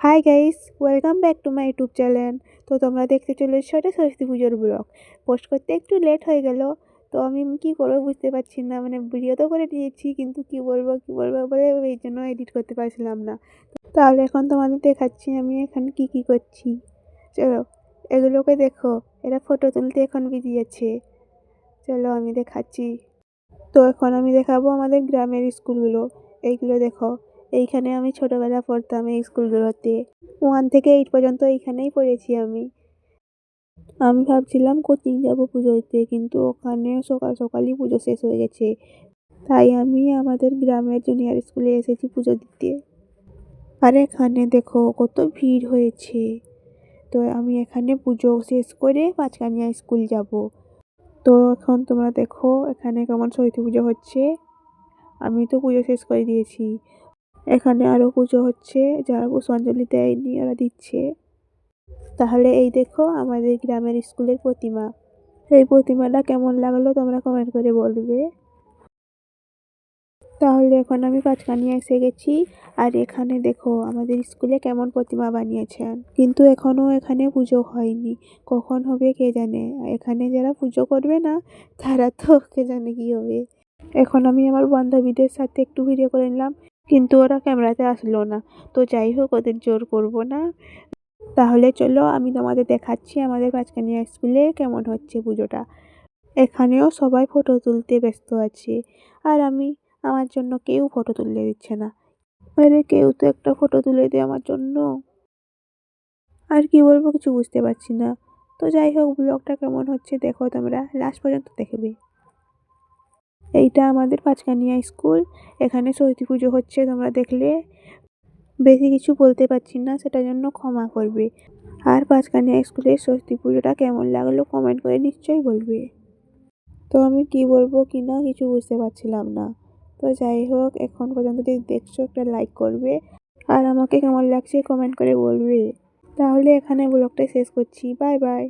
Hi guys welcome back to my YouTube channel তো তোমরা দেখতে চলে এটা সরস্বতী পুজোর ব্লগ পোস্ট করতে একটু লেট হয়ে গেল। তো আমি কি করব বুঝতে পারছি না। মানে ভিডিও তো করে দিয়েছি, কিন্তু কি বলব কি বলব বলে এই জন্য এডিট করতে পারছিলাম না। তাহলে এখন তোমাদের দেখাচ্ছি আমি এখন কি কি করছি। চলো, এগুলোকে দেখো। এরা ফটো তুলতে এখন বিজি আছে। চলো আমি দেখাচ্ছি। তো এখন আমি দেখাবো আমাদের গ্রামের স্কুলগুলো এইগুলো দেখো। এইখানে আমি ছোটোবেলা পড়তাম এই স্কুলগুলোতে। ওয়ান থেকে এইট পর্যন্ত এইখানেই পড়েছি আমি। আমি ভাবছিলাম কোচিং যাব পুজো দিতে কিন্তু ওখানে সকাল সকালই পুজো শেষ হয়ে গেছে। তাই আমি আমাদের গ্রামের জুনিয়র স্কুলে এসেছি পুজো দিতে। আর এখানে দেখো কত ভিড় হয়েছে। তো আমি এখানে পুজো শেষ করে পাঁচকানিয়া স্কুল যাব। তো এখন তোমরা দেখো এখানে কেমন সরস্বতী পুজো হচ্ছে। আমি তো পুজো শেষ করে দিয়েছি। এখানে আরও পুজো হচ্ছে, যারা পুষ্পাঞ্জলি দেয়নি ওরা দিচ্ছে। তাহলে এই দেখো আমাদের গ্রামের স্কুলের প্রতিমা। এই প্রতিমাটা কেমন লাগল তোমরা কমেন্ট করে বলবে। তাহলে এখন আমি পাঁচকানিয়া এসে গেছি। আর এখানে দেখো আমাদের স্কুলে কেমন প্রতিমা বানিয়েছেন। কিন্তু এখনও এখানে পুজো হয়নি। কখন হবে কে জানে? এখানে যারা পুজো করবে না, তারা তো কে জানে কী হবে। এখন আমি আমার বান্ধবীদের সাথে একটু ভিডিও করে নিলাম। কিন্তু ওরা ক্যামেরাতে আসলো না। তো যাই হোক ওদের জোর করব না। তাহলে চলো, আমি তোমাদের দেখাচ্ছি আমাদের পাঁচকানিয়া স্কুলে কেমন হচ্ছে পুজোটা। এখানেও সবাই ফটো তুলতে ব্যস্ত আছে। আর আমি, আমার জন্য কেউ ফটো তুলে দিচ্ছে না। আরে কেউ তো একটা ফটো তুলে দে আমার জন্য। আর কি বলব, কিছু বুঝতে পারছি না। তো যাই হোক ব্লগটা কেমন হচ্ছে দেখো তোমরা। লাস্ট পর্যন্ত দেখবে। এইটা আমাদের পাঁচকানিয়া স্কুল। এখানে সরস্বতী পুজো হচ্ছে, তোমরা দেখলে। বেশি কিছু বলতে পারছি না সেটার জন্য ক্ষমা করবে। আর পাঁচকানিয়া স্কুলের সরস্বতী পুজোটা কেমন লাগল কমেন্ট করে নিশ্চয়ই বলবে। তো আমি কি বলব কি না কিছু বুঝতে পারছিলাম না। তো যাই হোক, এখন পর্যন্ত যদি দেখছ একটা লাইক করবে, আর আমাকে কেমন লাগছে কমেন্ট করে বলবে। তাহলে এখানে ব্লগটা শেষ করছি। Bye bye